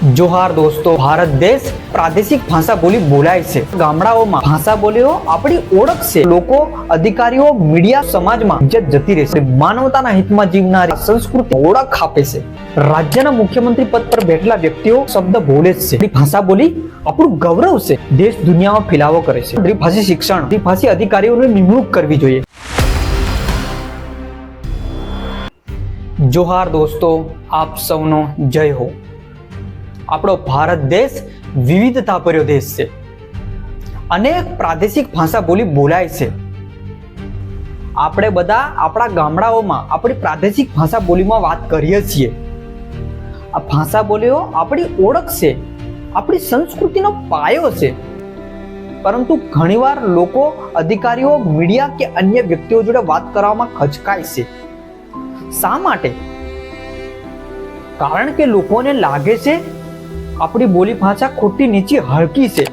જોહાર દોસ્તો, ભારત દેશ પ્રાદેશિક ભાષા બોલી બોલાય છે. ગામડાઓમાં ભાષા બોલીઓ આપણી ઓળખ છે. લોકો, અધિકારીઓ, મીડિયા સમાજમાં ઇજ્જત જતી રહેશે માનવતાના હિતમાં જીવનારી સંસ્કૃતિ ઓળખ આપે છે. રાજ્યના મુખ્યમંત્રી પદ પર બેઠેલા વ્યક્તિઓ શબ્દ બોલે છે. ભાષા બોલી આપણું ગૌરવ છે. દેશ દુનિયામાં ફેલાવો કરે છે. દ્વિભાષી શિક્ષણ દ્વિભાષી અધિકારીઓની નિમણૂક કરવી જોઈએ. જોહાર દોસ્તો, આપ સૌનો જય હો. આપણો ભારત દેશ વિવિધતા ભર્યો દેશ છે. અનેક પ્રાદેશિક ભાષા બોલી બોલાય છે. આપણે બધા આપણા ગામડાઓમાં આપણી પ્રાદેશિક ભાષા બોલીમાં વાત કરીએ છીએ. આ ભાષા બોલીઓ આપણી ઓળખ છે, આપણી સંસ્કૃતિનો પાયો છે. પરંતુ ઘણીવાર લોકો, અધિકારીઓ, મીડિયા કે અન્ય વ્યક્તિઓ જોડે વાત કરવામાં ખચકાય છે. શા માટે? કારણ કે લોકોને લાગે છે આપણી બોલી ભાષા ખોટી, નીચી હળકી છે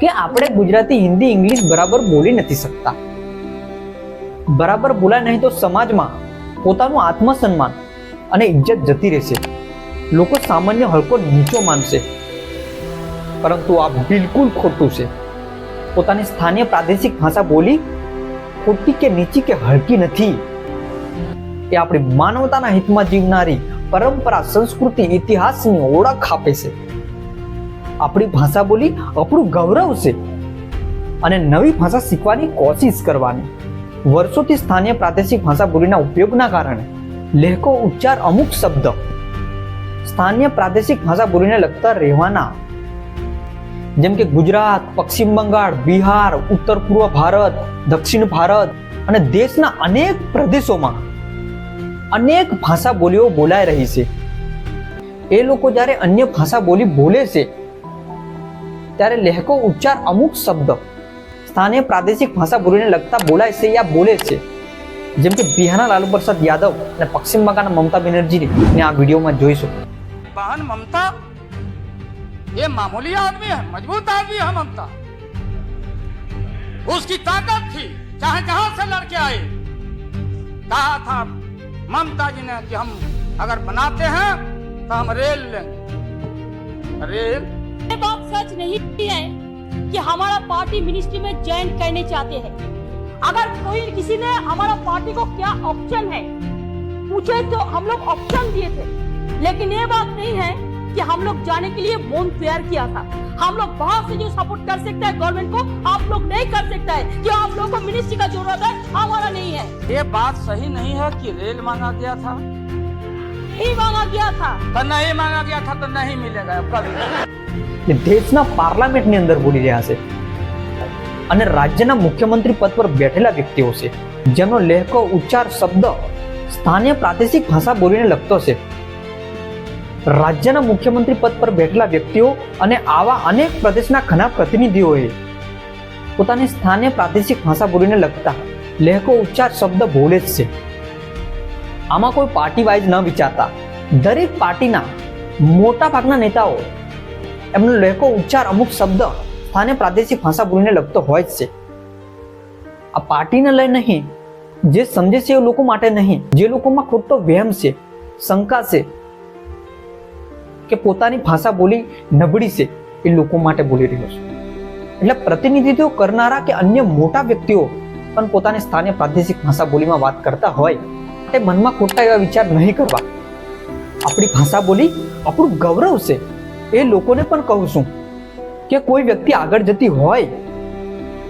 કે આપણે ગુજરાતી, હિન્દી, ઇંગ્લિશ બરાબર બોલી નથી શકતા. બરાબર બોલાય નહીં તો સમાજમાં પોતાનું આત્મસન્માન અને ઇજ્જત જતી રહેશે. લોકો સામાન્ય હલકો નીચો માનશે. પરંતુ આ બિલકુલ ખોટું છે. પોતાની સ્થાનીય પ્રાદેશિક ભાષા બોલી ખોટી કે નીચી કે હળકી નથી. એ આપણી માનવતાના હિતમાં જીવનારી પરંપરા, સંસ્કૃતિ, ઇતિહાસની ઓળખ આપે છે. આપણી ભાષા બોલી આપણું ગૌરવ છે. અને નવી ભાષા શીખવાની કોશિશ કરવાની. વર્ષોથી સ્થાનીય પ્રાદેશિક ભાષા બોલીના ઉપયોગના કારણે લહેકો ઉચ્ચાર અમુક શબ્દ સ્થાનીય પ્રાદેશિક ભાષા બોલીને લગતા રહેવાના. જેમ કે ગુજરાત, પશ્ચિમ બંગાળ, બિહાર, ઉત્તર પૂર્વ ભારત, દક્ષિણ ભારત અને દેશના અનેક પ્રદેશોમાં અનેક ભાષા બોલીઓ બોલાઈ રહી છે. એ લોકો જ્યારે અન્ય ભાષા બોલી બોલે છે ત્યારે લહેકો ઉચ્ચાર અમુક શબ્દ સ્થાનિય પ્રાદેશિક ભાષા બોલીને લગતા બોલાય છે યા બોલે છે જેમ કે બિહારના લાલુ પ્રસાદ યાદવ અને પશ્ચિમ બંગાળના મમતા બેનર્જીને ને આ વિડીયોમાં જોઈશું बहन ममता ये मामूली आदमी है मजबूत आदमी है ममता उसकी ताकत थी चाहे जहां से लड़के आए कहा था ममता जी ने कि हम अगर बनाते हैं तो हम रेल लेंगे रेल ये बात सच नहीं है कि हमारा पार्टी मिनिस्ट्री में ज्वाइन करने चाहते हैं। अगर कोई किसी ने हमारा पार्टी को क्या ऑप्शन है पूछे तो हम लोग ऑप्शन दिए थे। लेकिन ये बात नहीं है कि हम लोग जाने के लिए मोन तैयार किया था। हम लोग बाहर से जो सपोर्ट कर सकते हैं गवर्नमेंट को आप लोग नहीं कर सकता है। कि आप लोगों को मिनिस्ट्री का ज़रूरत है हमारा नहीं है। ये बात सही नहीं है कि रेल मांगा गया था? ही मांगा गया था। तो नहीं मांगा गया था तो नहीं मिलेगा कभी। એ દેશના પાર્લામેન્ટની અંદર બોલી રહ્યા છે. અને રાજ્યના મુખ્યમંત્રી પદ પર બેઠેલા વ્યક્તિઓ છે જેમનો લહેકો ઉચ્ચાર, શબ્દ સ્થાનિય પ્રાદેશિક ભાષા બોલીને લખતો છે. રાજ્યના મુખ્યમંત્રી પદ પર બેઠેલા વ્યક્તિઓ અને આવા અનેક પ્રદેશના ઘણા પ્રતિનિધિઓએ પોતાની સ્થાનીય પ્રાદેશિક ભાષા બોલીને લખતા લહેકો ઉચ્ચાર, શબ્દ બોલે જ છે. આમાં કોઈ પાર્ટી વાઇઝ ન વિચારતા. દરેક પાર્ટીના મોટા ભાગના નેતાઓ એમનો લહેકો ઉચ્ચાર અમુક શબ્દ સ્થાને પ્રાદેશિક ભાષા બોલીને લગતો હોય છે. આ પાર્ટીને લઈ નહીં, જે સમજે છે એ લોકો માટે નહીં. જે લોકોમાં ખોટો વહેમ છે, શંકા છે કે પોતાની ભાષા બોલી નબળી છે, એ લોકો માટે બોલી રહ્યો છે. એટલે પ્રતિનિધિત્વ કરનારા કે અન્ય મોટા વ્યક્તિઓ પણ પોતાની સ્થાને પ્રાદેશિક ભાષા બોલીમાં વાત કરતા હોય, તે મનમાં ખોટા એવા વિચાર નહીં કરવા. આપણી ભાષા બોલી આપણું ગૌરવ છે. એ લોકોને પણ કહું છું કે કોઈ વ્યક્તિ આગળ જતી હોય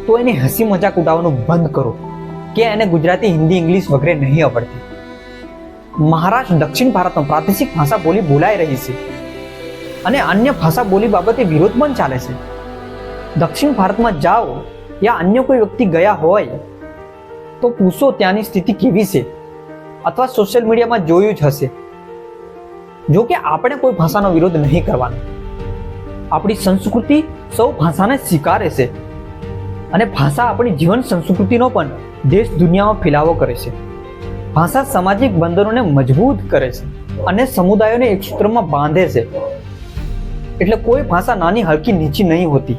તો એની હસી મજાક ઉડાવવાનું બંધ કરો. કે એને ગુજરાતી, હિન્દી, ઇંગ્લિશ વગેરે નહીં આવડતી. મહારાષ્ટ્ર, દક્ષિણ ભારતમાં પ્રાદેશિક ભાષા બોલી બોલાઈ રહી છે અને અન્ય ભાષા બોલી બાબતે વિરોધ પણ ચાલે છે. દક્ષિણ ભારતમાં જાઓ યા અન્ય કોઈ વ્યક્તિ ગયા હોય તો પૂછો ત્યાંની સ્થિતિ કેવી છે? અથવા સોશિયલ મીડિયામાં જોયું જ હશે. જો કે આપણે કોઈ ભાષાનો વિરોધ નહીં કરવાનો. આપણી સંસ્કૃતિ સૌ ભાષાને સ્વીકારે છે. અને ભાષા આપણી જીવન સંસ્કૃતિનો પણ દેશ દુનિયામાં ફેલાવો કરે છે. ભાષા સામાજિક બંધનોને મજબૂત કરે છે અને સમુદાયોને એક સૂત્રમાં બાંધે છે. એટલે કોઈ ભાષા નાની હલકી નીચી નહીં હોતી.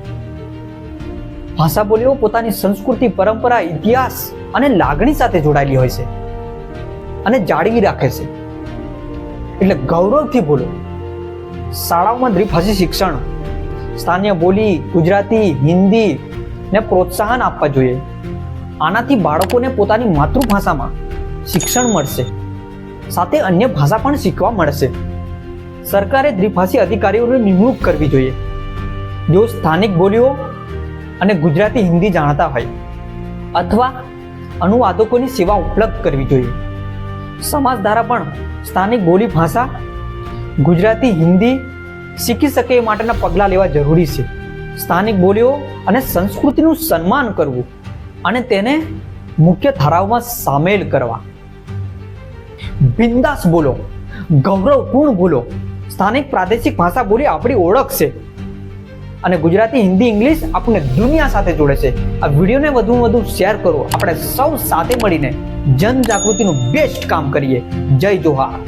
ભાષા બોલીઓ પોતાની સંસ્કૃતિ, પરંપરા, ઇતિહાસ અને લાગણી સાથે જોડાયેલી હોય છે અને જાળવી રાખે છે. એટલે ગૌરવથી બોલો. શાળાઓમાં દ્વિભાષી શિક્ષણ. સ્થાનિય બોલી, ગુજરાતી, હિન્દી ને પ્રોત્સાહન આપવા જોઈએ. આનાથી બાળકોને પોતાની માતૃભાષામાં શિક્ષણ મળશે. સાથે અન્ય ભાષા પણ શીખવા મળશે. સરકારે દ્વિભાષી અધિકારીઓની નિમણૂક કરવી જોઈએ. જેઓ સ્થાનિક બોલીઓ અને ગુજરાતી, હિન્દી જાણતા હોય અથવા અનુવાદકોની સેવા ઉપલબ્ધ કરવી જોઈએ. સમાજ દ્વારા પણ સ્થાનિક બોલી ભાષા, ગુજરાતી, હિન્દી શીખી શકે એ માટેના પગલાં લેવા જરૂરી છે. સ્થાનિક બોલીઓ અને સંસ્કૃતિનું સન્માન કરવું અને તેને મુખ્ય ધારાઓમાં સામેલ કરવા. બિંદાસ બોલો, ગૌરવપૂર્ણ બોલો. સ્થાનિક પ્રાદેશિક ભાષા બોલી આપણી ઓળખ છે. અને ગુજરાતી, હિન્દી, ઇંગ્લિશ આપણને દુનિયા સાથે જોડે છે. આ વિડીયોને વધુ વધુ શેર કરો. આપણે સૌ સાથે મળીને જનજાગૃતિનું બેસ્ટ કામ કરીએ. જય જોહાર.